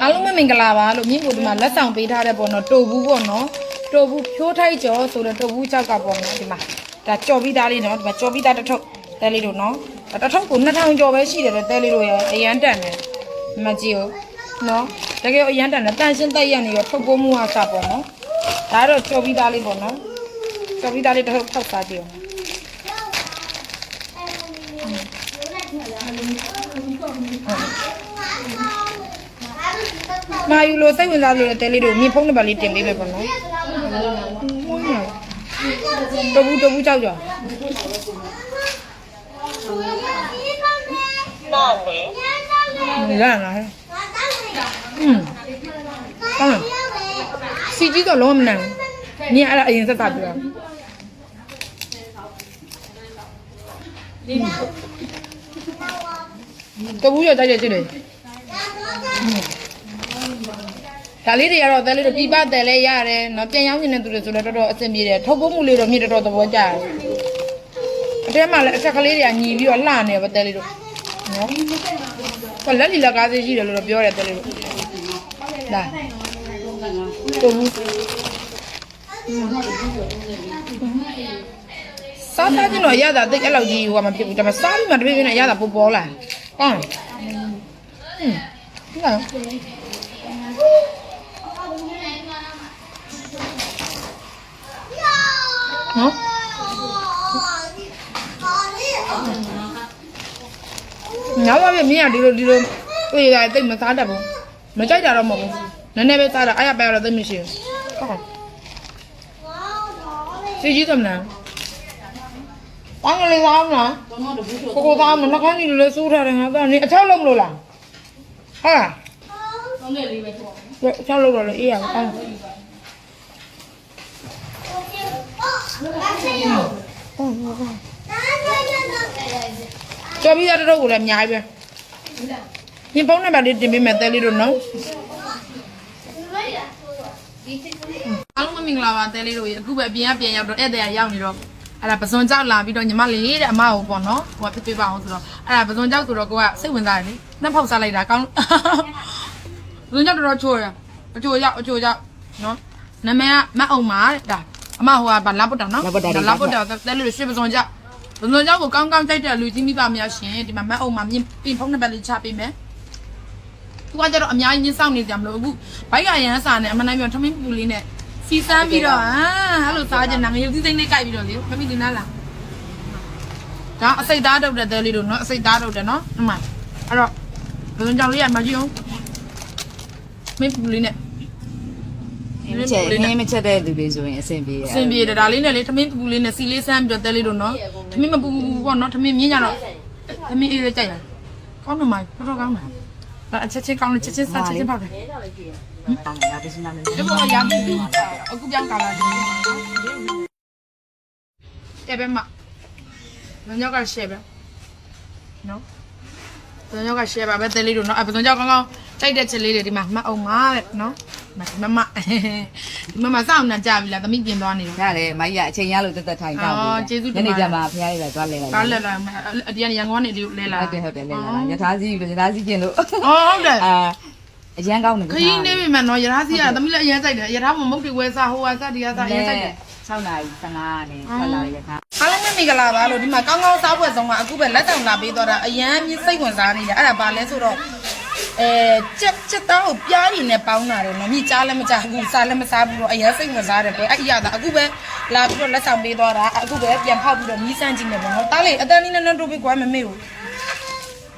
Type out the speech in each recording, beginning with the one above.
အားလုံးပဲမင်္ဂလာပါလို့မြင့်ကိုဒီမှာလက်ဆောင်ပေးထားတဲ့ပေါ့နော်တိုဘူးပေါ့နော်တိုဘူးဖြိုးထိုက်ကျော်ဆိုတဲ့တိုဘူးချောက်ကပေါ့နော်ဒီမှာဒါကြော်ပြီးသားလေးနော်ဒီမှာကြော်ပြီးသားတစ်ထုပ်တဲလေးတို့နော်ဒါတစ်ထုပ်ကို2000ကျော်ပဲရှိတယ်တဲ့တဲလေးတို့ရဲ့အရန်တန်တယ်ဒီမှာကြည့်ဦးနော်တကယ်အရန်တန်တယ်တန်ရှင်းတက်ရနေရောထုတ်ပိုးမှုဟာစပေါ့နော်ဒါကတော့ကြော်ပြီးသားလေးပေါ့နော်ကြော်ပြီးသားလေးတစ်ထုပ်ဖောက်စားကြည့်အောင် မာယူလိုစိတ်ဝင်စားလို့တဲ့တဲလေးတို့မြင်ဖုံးနံပါတ်လေးတင်ပေးမယ်ပေါ့နော်တဘူးတဘူးကြောက်ကြောနောက်လေရလာဟဲ့อืมကောင်းစီကြီးတော့လုံးဝမနိုင်ဘူးနင်အဲ့ဒါအရင်စက်တာပြောတဘူးရတိုက်ရချစ်တယ် ဒါလေးတွေကတော့အသက်လေးတို့ပြပတယ်လဲရတယ်နော်ပြန်ရောက်နေတဲ့သူတွေဆိုလည်းတော်တော်အဆင်ပြေတယ်ထုတ်ပိုးမှုလေးတော့မြင့်တော်တော်သဘောကျတယ်အထဲမှာလည်းအချက်ကလေးတွေကညီပြီးတော့လှနေပဲအသက်လေးတို့နော်ဟောလက်လီလက်ကားသေးရှိတယ်လို့တော့ပြောတယ်အသက်လေးတို့ဒါတို့ဘူးစားတာကျတော့ရတာတိတ်အဲ့လောက်ကြီးဟိုကမဖြစ်ဘူးဒါပေမဲ့စားပြီးမှတပည့်ပြင်းနဲ့ရတာပိုပေါ်လာဟုတ်လားဟုတ်လား ကောင်နော်ညောပါပြီမင်းကဒီလိုဒီလိုတွေ့ရတိတ်မစားတတ်ဘူးမကြိုက်တာတော့မဟုတ်ဘူးနည်းနည်းပဲစားတာအဲ့ရပဲတော့သိမရှိဘူးဟုတ်စီကြီးသမနာဘာငလေးသားမလားကိုကိုသားမနှခမ်းကြီးလိုလဲစိုးထားတယ်ငါကနေအချောက်လုံးမလို့လားဟာသုံးလေးလေးပဲပေါ့အချောက်လုံးတော့လေအေးရအောင် ကြော်ပြီးသားတစ်ထုပ်ကိုလည်းအများကြီးပဲညဖုန်းနံပါတ်လေးတင်ပေးမယ်တဲလေးတို့နော်အားလုံးမင်္ဂလာပါတဲလေးတို့ရေအခုပဲအပြင်ကပြန်ရောက်တော့ဧည့်သည်ရောက်နေတော့အဲ့ဒါပစွန်ကြောက်လာပြီးတော့ညီမလေးတဲ့အမကိုပေါ့နော်ဟိုကဖြစ်ဖြစ်ပါအောင်ဆိုတော့အဲ့ဒါပစွန်ကြောက်ဆိုတော့ကိုကစိတ်ဝင်စားတယ်လေနှက်ဖောက်စားလိုက်တာကောင်းပစွန်ကြောက်တော်တော်ချိုးရအချိုရောက်အချိုရောက်နော်နာမည်ကမတ်အောင်ပါတဲ့ဒါ အမဟိုကဘာလာပုတ်တောင်နော်လာပုတ်တောင်တဲလေးတို့ရွှေပစွန်ကြောက်ပစွန်ကြောက်ကိုကောင်းကောင်းကြိုက်တဲ့လူကြီးမိဘများရှင်ဒီမှာမတ်အောင်မှာပြင်ပြင်ဖုန်းနံပါတ်လေးချပေးမယ်သူကကြတော့အများကြီးညှင်းဆောင်နေကြမလို့အခုဘိုက်ကရန်စာနဲ့အမနိုင်ပြောထမင်းပူပူလေးနဲ့စီစမ်းပြီးတော့ဟာအဲ့လိုစားကြတာငရုတ်သီးသိမ့်လေးကြိုက်ပြီးတော့လေမမိတင်လားလားဒါအစိတ်သားတုတ်တဲ့တဲလေးတို့နော်အစိတ်သားတုတ်တယ်နော်အမှအဲ့တော့ဘယ်လိုကြောင်လေးရမကြည့်အောင်မင်းပူလေးနဲ့မ ချက်နင်းမချက်တဲ့လူတွေဆိုရင်အဆင်ပြေရအစင်ပြေတယ်ဒါလေးနဲ့လေထမင်းပူပူလေးနဲ့စီလေးစမ်းပြီးတော့တဲလေးတို့နော်ထမင်းမပူပူပေါ့နော်ထမင်းမြင်းကြတော့ထမင်းအေးလေးကြိုက်တာကောင်းတယ်မိုင်းတော်တော်ကောင်းတယ်အချက်ချင်းကောင်းတယ်ချက်ချင်းစားချက်ချင်းပေါက်တယ်အောင်ရပါစနာလေးဒီပေါ်ရမ်းပြီးအခုပြောင်းကာလာတယ်တဲ့ပဲမဘယ်ညောက်ကရှယ်ပဲနော်ဘယ်ညောက်ကရှယ်ပါပဲတဲလေးတို့နော်အဘယ်ညောက်ကောင်းကောင်းတိုက်တဲ့ချက်လေးတွေဒီမှာမှတ်အောင်ပါတဲ့နော် မမဒီမမစောင့်နေကြပြီလားသမီးပြင်သွားနေတော့ ရတယ်မကြီးကအချိန်ရလို့တက်တက်ထိုင်တော့အော်ကျေးဇူးတင်ညပါတယ်နေကျမှဖရားရည်ပဲသွားလဲလိုက်ကားလက်လာအတရားရန်ကုန်ကနေဒီလဲလာဟုတ်တယ်ဟုတ်တယ်လဲလာရထားစီလို့ရထားစီကျင်လို့အော်ဟုတ်တယ်အာအရန်ကောင်းတယ်ခရီးနေပြီမနော်ရထားစီကသမီးလည်းအရင်စိုက်တယ်ရထားမမုတ်တွေဝဲစားဟိုဝါစားဒီကစားအရင်စိုက်တယ်6နာရီ15နဲ့ထွက်လာရထားအားလုံးပဲမင်္ဂလာပါလို့ဒီမှာကောင်းကောင်းစားပွဲဆုံးကအခုပဲလက်ဆောင်လာပေးတော့တာအရန်မြစိတ်ဝင်စားနေတာအဲ့ဒါဘာလဲဆိုတော့ အဲချက်ချက်သားကိုပြားနေနဲ့ပေါင်းတာတယ်နော်မြကြားလည်းမကြားဘူးစားလည်းမစားဘူးတော့အရန်စိတ်ဝင်စားတယ်ပဲအဲ့အရာသာအခုပဲလာပြီးတော့လက်ဆောင်ပေးတော့တာအခုပဲပြန်ဖောက်ပြီးတော့မြည်စမ်းကြည့်နေပေါ့နော်တားလေအတန်းလေးနဲ့နဲ့တိုးပေးကွာမမေကို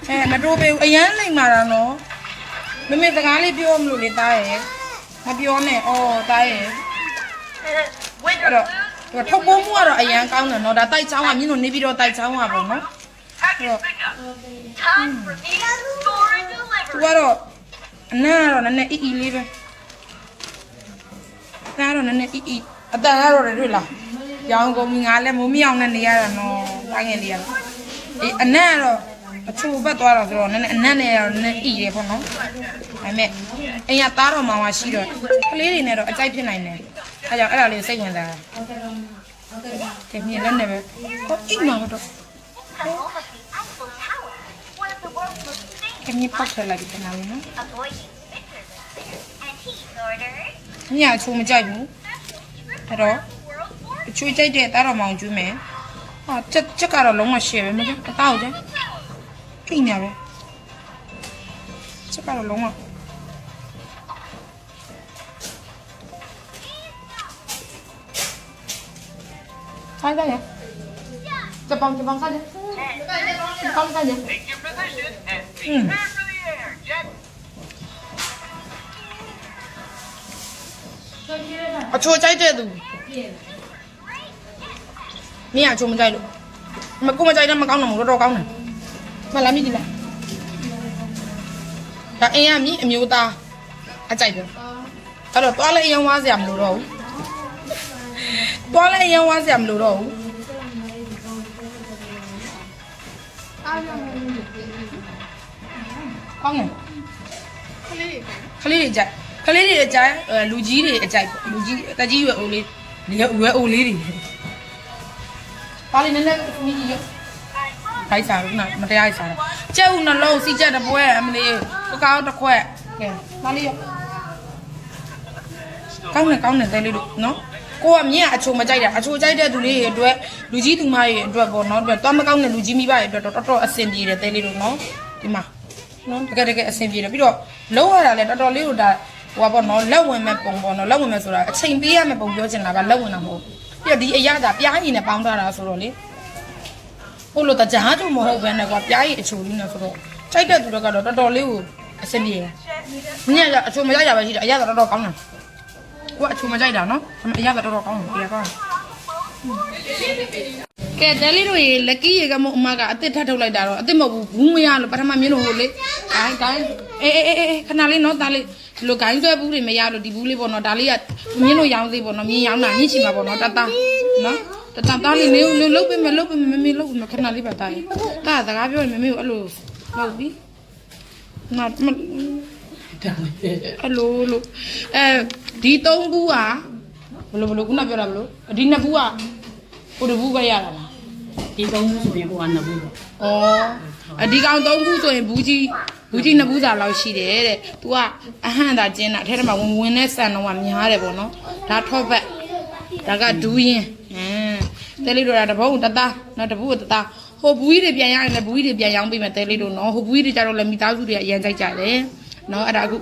အဲမတိုးပေးဘူးအရန်လိမ်မာတာနော်မမေစကားလေးပြောမလို့လေတားရဲ့မပြောနဲ့အော်တားရဲ့အဲ့တော့သူကထုတ်ပိုးမှုကတော့အရန်ကောင်းတယ်နော်ဒါတိုက်ချောင်းကမြင်းတို့နေပြီးတော့တိုက်ချောင်းကပေါ့နော်အဲ့တော့ time for me store and သူ delivery ကတော့အနံ့ကတော့နည်းနည်းအီအီလေးပဲဒါကတော့နည်းနည်းအီအီအတန်ကတော့လည်းတွေ့လားရောင်းကုန်ပြီငါလည်းမိုးမြောင်နဲ့နေရတာနော်တိုင်းငယ်လေးရအေးအနံ့ကတော့အချိုဘက်သွားတော့ဆိုတော့နည်းနည်းအနံ့နဲ့ကတော့နည်းနည်းအီတယ်ပေါ့နော်ဒါပေမဲ့အိမ်ကသားတော်မောင်ကရှိတော့ကလေးတွေနဲ့တော့အကြိုက်ဖြစ်နိုင်တယ်အဲကြောင့်အဲ့ဒါလေးကိုစိတ်ဝင်စားတာကဲမြင်လည်းနေပဲဟောအိမ်မှာတော့ Can you put her like that now? Avoiding bitter listeners and heat orders. ညအချိုးမကြိုက်ဘူးအဲ့တော့အချိုးကြိုက်တဲ့တားတော်မောင်ကျွေးမယ်ဟာချက်ချက်ကတော့လုံးဝရှယ်ပဲမကြအသားကိုကျအိညာပဲချက်ကတော့လုံးဝခိုင်းကြရစပောင်းစပောင်းစားကြစပောင်းစားကြ Mm. Hand for the air, Jet. အချိုကြိုက်တဲ့သူမင်းအချိုမကြိုက်လို့မကူမကြိုက်တဲ့မကောင်းတော့ဘူးတော်တော်ကောင်းတယ်မလားမြည်ကြည့်လိုက်ဒါအင်းကမြည်အမျိုးသားအကြိုက်ပဲအဲ့တော့တွားလဲအရင်ဝါစရာမလိုတော့ဘူးတွားလဲအရင်ဝါစရာမလိုတော့ဘူးအားရမ ကောင်းတယ်ခလေးတွေကြိုက်ခလေးတွေကြိုက်အဲလူကြီးတွေအကြိုက်ပေါ့လူကြီးတကြီးရွယ်အိုလေးရွယ်အိုလေးတွေပါလိနည်းနည်းမြည်ကြီးရခိုက်စားလို့နော်မတရားစားတာကျဲဦးနှလုံးစီချက်တပွဲအမလေးကိုကောင်းတစ်ခွက်ကဲပါလိရကောင်းတယ်ကောင်းတယ်တဲလေးတို့နော်ကိုကမြင့်အချိုမကြိုက်တာအချိုကြိုက်တဲ့သူလေးတွေအတွက်လူကြီးသူမတွေအတွက်ပေါ့နော်အတွက်သွားမကောင်းတဲ့လူကြီးမိဘတွေအတွက်တော့တော်တော်အဆင်ပြေတယ်တဲလေးတို့နော်ဒီမှာ နော်တကယ်တကယ်အဆင်ပြေတယ်ပြီးတော့လုံးရတာလည်းတော်တော်လေးကိုဒါဟိုပါပေါ့နော်လက်ဝင်မဲ့ပုံပေါ့နော်လက်ဝင်မဲ့ဆိုတာအချိန်ပေးရမဲ့ပုံပြောချင်တာကလက်ဝင်တာမဟုတ်ပြီးတော့ဒီအရာကပြားရည်နဲ့ပေါင်းထားတာဆိုတော့လေဟိုလိုတကြားတူမဟုတ်ဘဲနဲ့ကွာပြားရည်အချိုလေးနဲ့ဆိုတော့ကြိုက်တဲ့သူတွေကတော့တော်တော်လေးကိုအဆင်ပြေတယ်မင်းကအချိုမကြိုက်တာပဲရှိတယ်အရာကတော်တော်ကောင်းတယ်ကိုကအချိုမကြိုက်တာနော်အရာကတော်တော်ကောင်းတယ်ပြေကောင်း ကဲတဲလေးတို့ရေလက်ကီးရေကမို့အမကအစ်စ်ထပ်ထုတ်လိုက်တာတော့အစ်စ်မဟုတ်ဘူးဘူးမရလို့ပထမမြင်လို့ဟိုလေဂိုင်းဂိုင်းအေးအေးအေးခဏလေးနော်ဒါလေးဒီလိုဂိုင်းဆွဲဘူးတွေမရလို့ဒီဘူးလေးပေါ့နော်ဒါလေးကမြင်လို့ရောင်းသေးပေါ့နော်မြင်ရောင်းတာမြင်ချင်မှာပေါ့နော်တတနော်တတတားလေးနေလို့လုတ်ပေးမယ်လုတ်ပေးမယ်မမေလုတ်ပေးမယ်ခဏလေးပါတားလေးတားစကားပြောရင်မမေကိုအဲ့လိုလုတ်ပြီးနော်အဲ့လိုလို့အဲဒီ၃ဘူးကဘလို့ဘလို့ခုနပြောတာဘလို့ဒီ၂ဘူးကဟိုတဘူးကရတာပါ ဒီကုန်းဆိုရင်ကိုကနှစ်ဘူးပေါ့။ဩအဒီကောင်သုံးခုဆိုရင်ဘူးကြီးဘူးကြီးနှစ်ဘူးစာလောက်ရှိတယ်တဲ့။ तू ကအဟန့်တာကျင်းတာအထက်ထဲမှာဝင်ဝင်နဲ့ဆန်တော့ကများတယ်ပေါ့နော်။ဒါထော့ဘက်ဒါကဒူးရင်အင်းတဲလေးတို့ကတပုတ်တသားနော်တပူတသားဟိုဘူးကြီးတွေပြန်ရရင်လည်းဘူးကြီးတွေပြန်ရောင်းပေးမယ်တဲလေးတို့နော်ဟိုဘူးကြီးတွေကြတော့လည်းမိသားစုတွေကအရန်ကြိုက်ကြတယ်နော်အဲ့ဒါအခု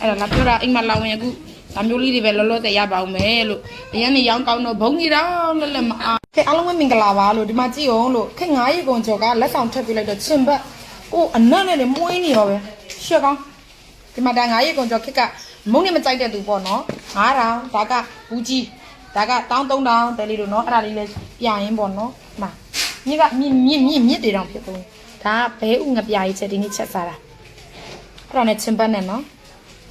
အဲ့ဒါလာပြောတာအိမ်မှာလာဝင်အခုဒါမျိုးလေးတွေပဲလောလောဆယ်ရပါအောင်မယ်လို့အရင်နေရောင်းကောင်းတော့ဘုံကြီးတော့လက်လက်မအား ခေအားလုံးပဲမင်္ဂလာပါလို့ဒီမှာကြည့်အောင်လို့ခေ9ရေကုန်ကျော်ကလက်ဆောင်ထပ်ပြလိုက်တော့ချင်ဘက်ကိုအနက်နဲ့လည်းမွေးနေရောပဲရှက်ကောင်းဒီမှာဒါ9ရေကုန်ကျော်ခေကမုံနေမကြိုက်တဲ့သူပေါ့နော်9000ဒါကဘူးကြီးဒါက13000တဲလေးတို့နော်အဲ့ဒါလေးလည်းပြရင်ပေါ့နော်ဒီမှာမြစ်ကမြင့်မြင့်မြင့်မြစ်တွေတောင်ဖြစ်ကုန်ဒါကဘဲဥငပြားကြီးချက်ဒီနေ့ချက်စားတာအဲ့ဒါနဲ့ချင်ဘက်နဲ့နော်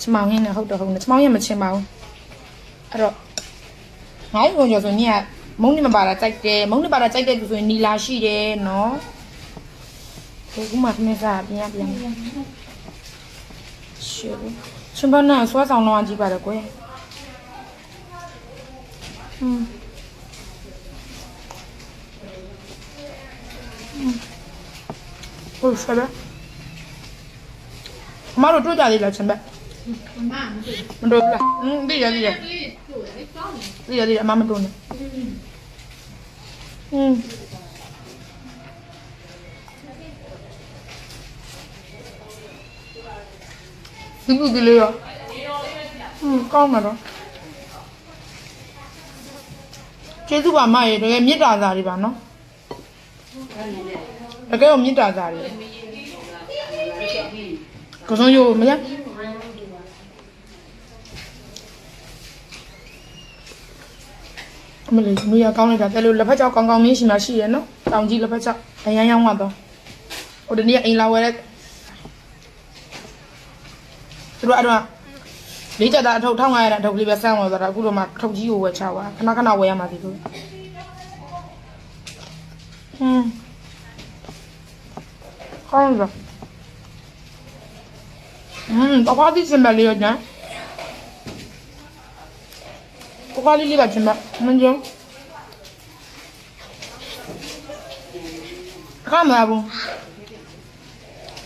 ချမောင်ဟင်းနဲ့ဟုတ်တော့ဟုတ်တယ်ချမောင်ရင်မချင်ပါဘူးအဲ့တော့ငါ့ရုံကျော်ဆိုညက မုံနေမပါတာကြိုက်တယ်မုံနေပါတာကြိုက်တဲ့သူဆိုရင်နီလာရှိတယ်နော်ဒီကမှခမစားပြန်ပြန်ရှေ့ချင်ပါနဲ့ဆွဲဆောင်တော့ကြည့်ပါတော့ကွယ်ဟွန်းဟုတ်ဆက်ပဲမတို့တွေ့ကြသေးလားချင်ပဲမတို့ဘူးလားอืมဒီရဒီရဒီရဒီရအမမတို့နဲ့ ဒီဘူးဒီလေရอืมကောင်းမှာတော့ကျေးဇူးပါမရေတကယ်မေတ္တာစာတွေပါနော်တကယ်ကိုမေတ္တာစာတွေကိုစုံရိုးမရအမလေးမရကောင်းလိုက်တာတယ်လို့လက်ဖက်ချောက်ကောင်းကောင်းမင်းရှိမှရှိရနော်တောင်ကြီးလက်ဖက်ချောက်အရန်ရောင်းသွားဟိုဒီနေ့အိမ်လာဝယ်တဲ့သူ တို့အဲ့တော့လေးချက်သားအထုပ်1500အထုပ်လေးပဲစမ်းဝယ်သွားတာအခုတော့မှအထုပ်ကြီးကိုဝယ်ချသွားခဏခဏဝယ်ရမှာဒီလိုဟွန်းကောင်းလားဟွန်းတော့ဒီစင်ဘလေးရညာကိုကလေးလေးပါချင်ပါမင်းကျုံအခါမလာဘူး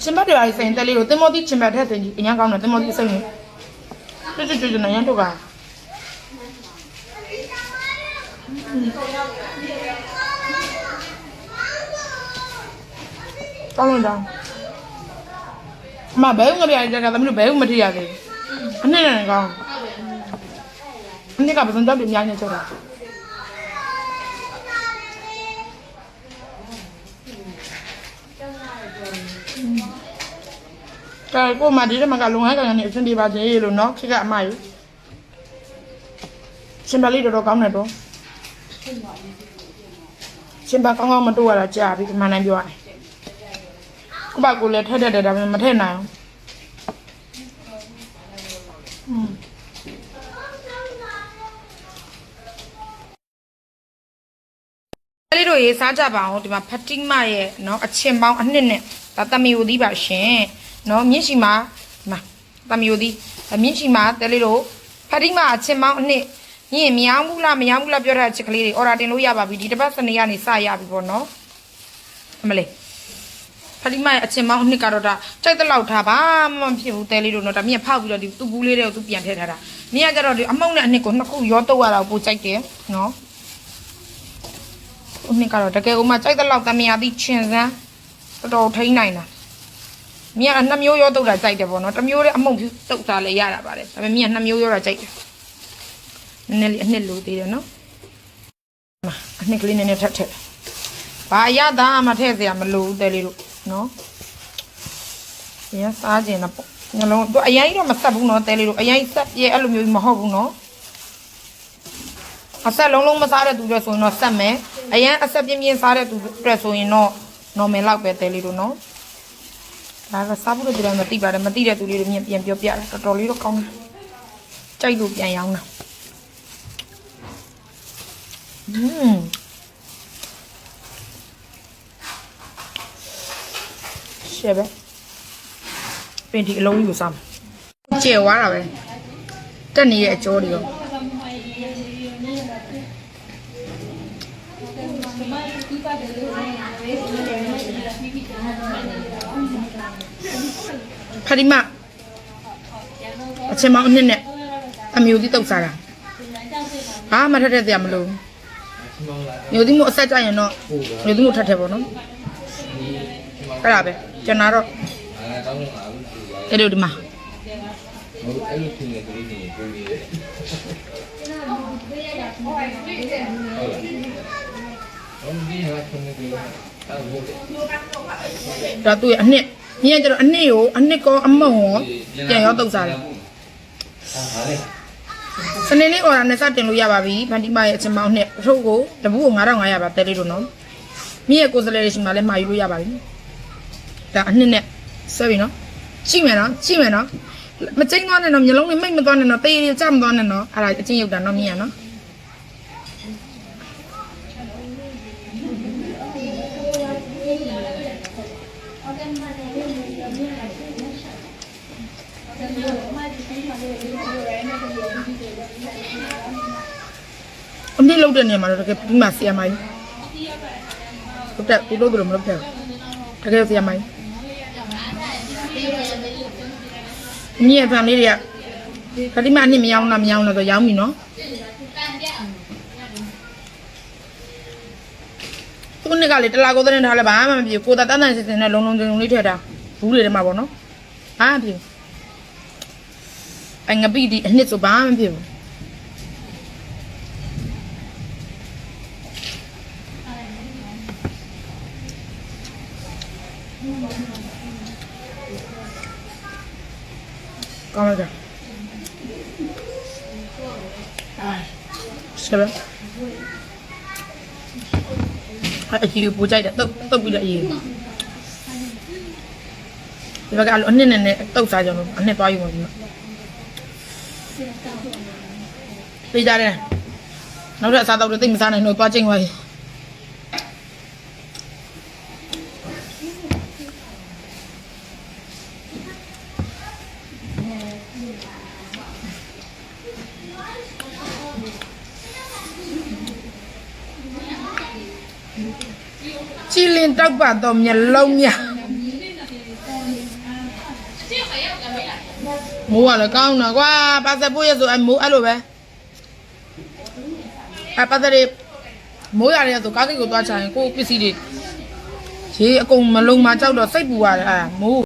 ရှင်ဘတ်တွေပါဆိုင်တက်လေးကိုတင်မောတိရှင်ဘတ်ထက်တင်ကြီးအញ្ញကောင်းတယ်တင်မောတိစိတ်နေတွတ်တွတ်တွတ်နေရန်တော့ကကောင်းလို့တော့အမဘဲဥငပြရတဲ့ကသမီးတို့ဘဲဥမထရသေးဘူးအနှစ်နဲ့ကောင်းအနှစ်ကပစံတော့ပြညာနေချက်တာ ကဲကိုမဒီတမကလုံဟဲကန်ကနေအဆင်ပြေပါစေလို့နော်ခိကအမယူရှင်ပါလေးတော်တော်ကောင်းတယ်တော့ရှင်ပါကောင်းကောင်းမတို့ရတာကြာပြီဒီမှန်နိုင်ပြောရတယ် ကိုပါကိုလည်းထက်ထက်တယ်ဒါပေမဲ့မထက်နိုင်အောင်อืมအဲ့ဒီတို့ရေးစားကြပါအောင်ဒီမှာဖတိမရဲ့เนาะအချင်းပေါင်းအနှစ်နဲ့ဒါတမီယိုသီးပါရှင် နော်မြင့်ရှိမှာဒီမှာတမျိုးသည်မြင့်ရှိမှာတဲလေးတို့ဖတိမာအချင်းမောင်းအနှစ်ညင်မြောင်းဘူးလားမယောင်းဘူးလားပြောတဲ့အချက်ကလေးတွေအော်ဒါတင်လို့ရပါပြီဒီတစ်ပတ်စနေကနေစရပြီပေါ့နော်အမလေးဖတိမရဲ့အချင်းမောင်းအနှစ်ကတော့ဒါကြိုက်တလောက်ထားပါမဖြစ်ဘူးတဲလေးတို့နော်ဒါမြင်ဖောက်ပြီးတော့ဒီသူ့ဘူးလေးတွေကိုသူပြန်ထည့်ထားတာမြင်ကကြတော့ဒီအမုံနဲ့အနှစ်ကိုနှစ်ခုရောတော့ရတာကိုကြိုက်တယ်နော်အနှစ်ကတော့တကယ်ကိုမှကြိုက်တလောက်တမယာတိချင်စမ်းတော်တော်ထိန်းနိုင်တာ မြင်ကနှစ်မျိုးရောတုတ်တာကြိုက်တယ်ပေါ့နော်တစ်မျိုးလည်းအမုံဖြူတုတ်တာလည်းရတာပါတယ်ဒါပေမဲ့မြင်ကနှစ်မျိုးရောတာကြိုက်တယ်နည်းနည်းလေးအနှစ်လိုသေးတယ်နော်မှာအနှစ်ကလေးနည်းနည်းထပ်ထည့်ဘာအရသာမှထည့်စရာမလိုဘူးတဲလေးတို့နော်။ရစားကျင်တော့ပေါ့။ညလုံးသူအရင်ကြီးတော့မဆက်ဘူးနော်တဲလေးတို့အရင်ဆက်ပြဲအဲ့လိုမျိုးမဟုတ်ဘူးနော်။အဆက်လုံးလုံးမစားတဲ့သူတွေဆိုရင်တော့ဆက်မယ်။အရင်အဆက်ပြင်းပြင်းစားတဲ့သူတွေဆိုရင်တော့ normal လောက်ပဲတဲလေးတို့နော်။ ဒါကစားဖို့တို့တယ်မသိပါတယ်မသိတဲ့သူလေးတွေမြင်ပြန်ပြောပြတာတော်တော်လေးတော့ကောင်းတယ်။ကြိုက်လို့ပြန်ရောင်းတာ။อืมရှယ်ပဲပင်ဒီအလုံးကြီးကိုစားမယ်ကျဲသွားတာပဲတက်နေတဲ့အကျော်တွေရော ခရီမအချင်းမောင်အနှစ်နဲ့အမျိုးကြီးတုတ်စားတာဘာမှထက်တဲ့တရားမလို့မျိုးဒီမို့အဆက်ကြရင်တော့မျိုးဒီမို့ထက်ထက်ပေါ့နော်အဲ့ဒါပဲကျွန်တော်တော့အဲ့လိုဒီမှာအဲ့လိုဖြစ်နေတယ်ဒီနေ့ကိုကြီးတယ်ဟုတ်လားဟုတ်ဒီဟာခုနေတယ်အဲ့ဟုတ်တယ် ဒါသူ့ရဲ့အနှစ်ညင်ကျတော့အနှစ်ကိုအနှစ်ကောအမုံရောပြန်ရောတုတ်စားတယ်ဟာလေစနေနေ့ order နဲ့စတင်လို့ရပါပြီဖန်တီမာရဲ့အချင်းမောင်းနှစ်အထုပ်ကိုတပူးကို9500ပါတဲလေးတို့နော်မြည့်ရဲ့ကိုယ်စလဲလေးရှိမှလည်းမှာယူလို့ရပါပြီဒါအနှစ်နဲ့ဆွဲပြီနော်ကြည့်မယ်နော်ကြည့်မယ်နော်မကျိန်းသွားနဲ့နော်မျိုးလုံးလေးမိတ်မသွားနဲ့နော်တေးလေးကြမသွားနဲ့နော်အဲ့ဒါအချင်းရုပ်တာနော်မြင်ရနော် အမြင့်လောက်တဲ့နေရာမှာတော့တကယ်ပြီးမှဆီယမိုင်းဟုတ်တယ်ဒီလိုလိုမလုပ်တဲ့တကယ်ဆီယမိုင်းမြည့်ဖန်လေးတွေကခတိမအနှစ်မယောင်းလားမယောင်းလားဆိုရောင်းပြီနော်ခုနှစ်ကလေတလာကိုတဲ့ထားလဲဘာမှမပြေကိုတာတန်းတန်းစင်စင်နဲ့လုံးလုံးကျုံကျုံလေးထည့်တာဘူးတွေထဲမှာပေါ့နော်ဟာမပြေအငပိဒီအနှစ်ဆိုဘာမှမပြေဘူး ကောင်းလိုက်တာဆက်ပါအဲ့အကြီးကိုပူကြိုက်တယ်တုတ်တုတ်ပြီးတော့အကြီးဒီဘက်ကအဲ့လိုအနှစ်နဲ့နဲ့တုတ်စားကြလို့အနှစ်သွားယူပါဘူးပြေးကြတယ်နောက်ထပ်အစားတော့တိတ်မစားနိုင်တော့သွားချိန်သွားပြီကြ ည်လင်တောက်ပါတော့မျက်လုံးများမိုးကလည်းကောင်းတာကွာပါစပို့ရဆိုအမိုးအဲ့လိုပဲအပါတဲ့မိုးရတယ်ဆိုကားကိတ်ကိုသွားချရင်ကိုပစ္စည်းတွေရေအကုန်မလုံးမကြောက်တော့စိတ်ပူရတယ်အဲမိုး